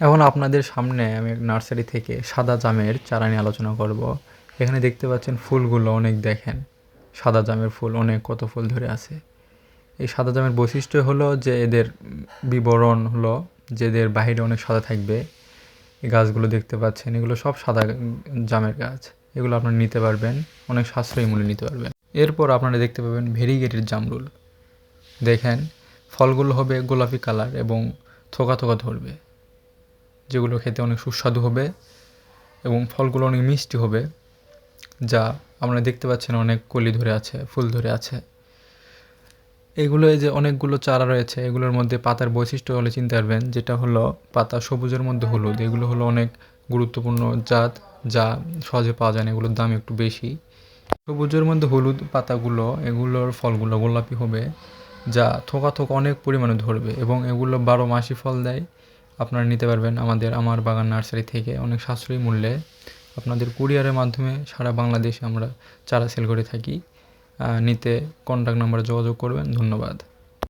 এখন আপনাদের সামনে আমি নার্সারি থেকে সাদা জামের চারা নিয়ে আলোচনা করব। এখানে দেখতে পাচ্ছেন ফুলগুলো অনেক দেখেন। সাদা জামের ফুল, অনেক কত ফুল ধরে আছে। এই সাদা জামের বৈশিষ্ট্য হলো যে এদের বিবরণ হলো, যে এদের বাহিরে অনেক সাদা থাকবে। এই গাছগুলো দেখতে পাচ্ছেন, এগুলো সব সাদা জামের গাছ। এগুলো আপনারা নিতে পারবেন, অনেক সাশ্রয়ী মূল্যে নিতে পারবেন। এরপর আপনারা দেখতে পাবেন ভেরিগেটের জামরুল। দেখেন, ফলগুলো হবে গোলাপি কালার এবং থোকা থোকা ধরবে। যেগুলো খেতে অনেক সুস্বাদু হবে এবং ফলগুলো অনেক মিষ্টি হবে, যা আপনারা দেখতে পাচ্ছেন অনেক কলি ধরে আছে, ফুল ধরে আছে। এগুলো যে অনেকগুলো চারা রয়েছে, এগুলোর মধ্যে পাতার বৈশিষ্ট্য হলে চিনতে পারবেন, যেটা হলো পাতা সবুজের মধ্যে হলুদ। এগুলো হলো অনেক গুরুত্বপূর্ণ জাত, যা সহজে পাওয়া যায় না, এগুলোর দাম একটু বেশি। সবুজের মধ্যে হলুদ পাতাগুলো, এগুলোর ফলগুলো গোলাপি হবে, যা থোকা থোকা অনেক পরিমাণে ধরবে এবং এগুলো বারো মাসি ফল দেয়। আপনারা নিতে পারবেন আমাদের আমার বাগান নার্সারি থেকে অনেক সাশ্রয়ী মূল্যে। আপনাদের কুরিয়ারের মাধ্যমে সারা বাংলাদেশে আমরা চারা সেল করে থাকি। নিতে কন্ট্যাক্ট নাম্বারে যোগাযোগ করবেন। ধন্যবাদ।